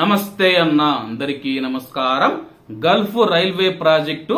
నమస్తే అన్న అందరికీ నమస్కారం. గల్ఫ్ రైల్వే ప్రాజెక్టు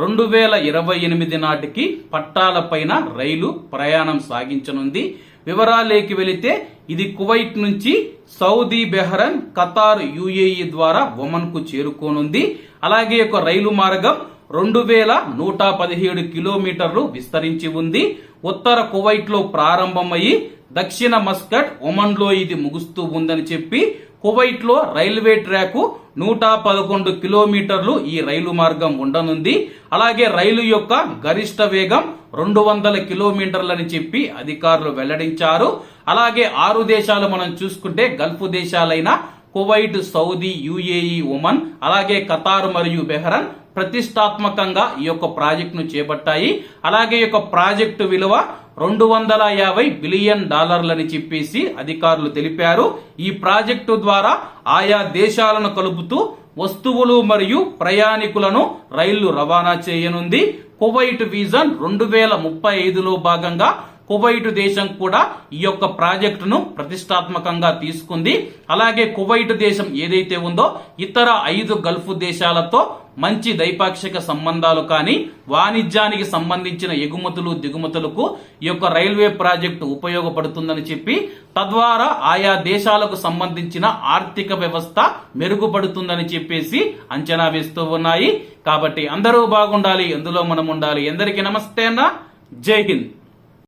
రెండు వేల ఇరవై ఎనిమిది నాటికి పట్టాలపైన రైలు ప్రయాణం సాగించనుంది. వివరాలేకి వెళితే ఇది కువైట్ నుంచి సౌదీ బెహరన్ ఖతార్ యుఏఈ ద్వారా ఒమన్కు చేరుకోనుంది. అలాగే ఒక రైలు మార్గం రెండు వేల నూట పదిహేడు కిలోమీటర్లు విస్తరించి ఉంది. ఉత్తర కువైట్లో ప్రారంభమయ్యి దక్షిణ మస్కట్ ఒమన్లో ఇది ముగుస్తూ ఉందని చెప్పి కువైట్లో రైల్వే ట్రాక్ నూట పదకొండు కిలోమీటర్లు ఈ రైలు మార్గం ఉండనుంది. అలాగే రైలు యొక్క గరిష్ట వేగం రెండు వందల కిలోమీటర్లని చెప్పి అధికారులు వెల్లడించారు. అలాగే ఆరు దేశాలు మనం చూసుకుంటే గల్ఫ్ దేశాలైన కువైట్ సౌదీ యుఏఈ ఒమన్ అలాగే ఖతార్ మరియు బెహరన్ ప్రతిష్టాత్మకంగా ఈ యొక్క ప్రాజెక్టును చేపట్టాయి. అలాగే ఈ యొక్క ప్రాజెక్టు విలువ రెండు వందల యాభై బిలియన్ డాలర్లని చెప్పేసి అధికారులు తెలిపారు. ఈ ప్రాజెక్టు ద్వారా ఆయా దేశాలను కలుపుతూ వస్తువులు మరియు ప్రయాణికులను రైళ్ళు రవాణా చేయనుంది. కువైట్ విజన్ రెండు వేల ముప్పై ఐదులో భాగంగా కువైట్ దేశం కూడా ఈ యొక్క ప్రాజెక్టును ప్రతిష్టాత్మకంగా తీసుకుంది. అలాగే కువైట్ దేశం ఏదైతే ఉందో ఇతర ఐదు గల్ఫ్ దేశాలతో మంచి ద్వైపాక్షిక సంబంధాలు కానీ వాణిజ్యానికి సంబంధించిన ఎగుమతులు దిగుమతులకు ఈ యొక్క రైల్వే ప్రాజెక్టు ఉపయోగపడుతుందని చెప్పి తద్వారా ఆయా దేశాలకు సంబంధించిన ఆర్థిక వ్యవస్థ మెరుగుపడుతుందని చెప్పేసి అంచనా వేస్తూ ఉన్నాయి. కాబట్టి అందరూ బాగుండాలి ఎందులో మనం ఉండాలి. ఎందరికీ నమస్తే అన్న. జై హింద్.